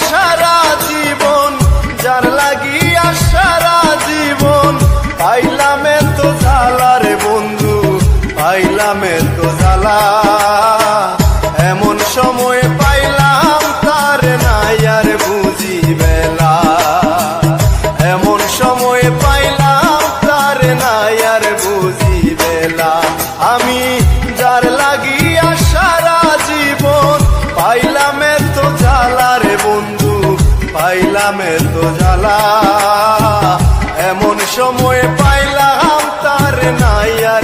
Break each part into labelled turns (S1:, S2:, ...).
S1: সারা জীবন, যার লাগিয়া সারা জীবন, পাইলাম তো জ্বালা রে বন্ধু, পাইলাম তো জ্বালা। এমন সময় পাইলাম তার নাই আর বুঝি বেলা। এমন সময় পাইলাম তার নাই আর বুঝি বেলা। আমি যার লাগিয়া সারা জীবন, পাইলাম তো জ্বালা। পাইলাম এত জ্বালা। এমন সময় পাইলাম তার নাই আর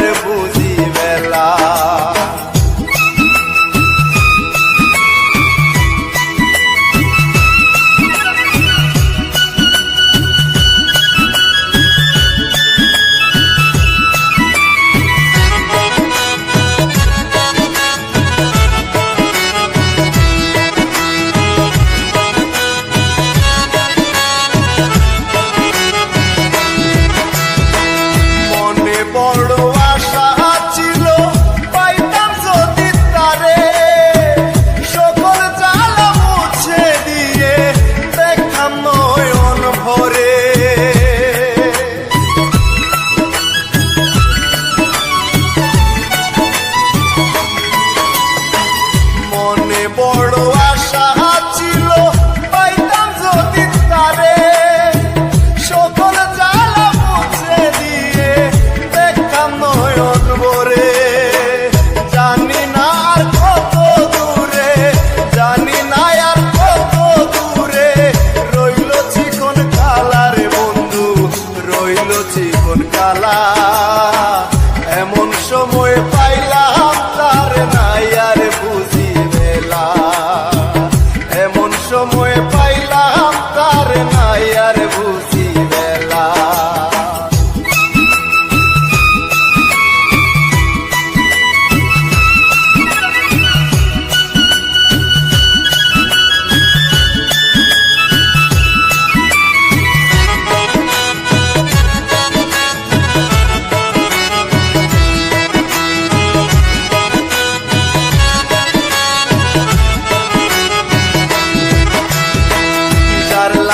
S1: এমন সময় পাইলাম তার নাই আর বুঝি বেলা। এমন সময় পাইলাম তার নাই আর বুঝি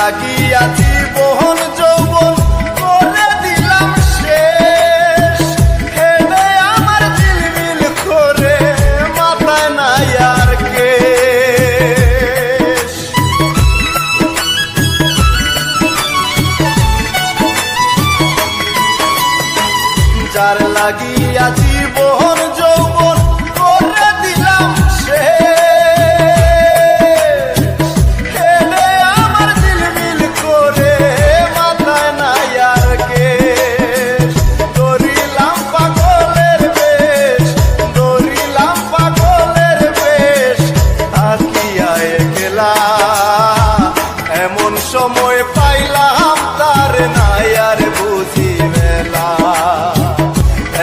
S1: যার লাগিয়া জীবন যৌবন করে দিলাম শেষ। আমার ঝিলমিল করে মাথায় নাই আর কেশ। যার লাগিয়া আর বুঝি বেলা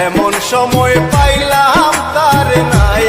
S1: এমন সময় পাইলাম তার নাই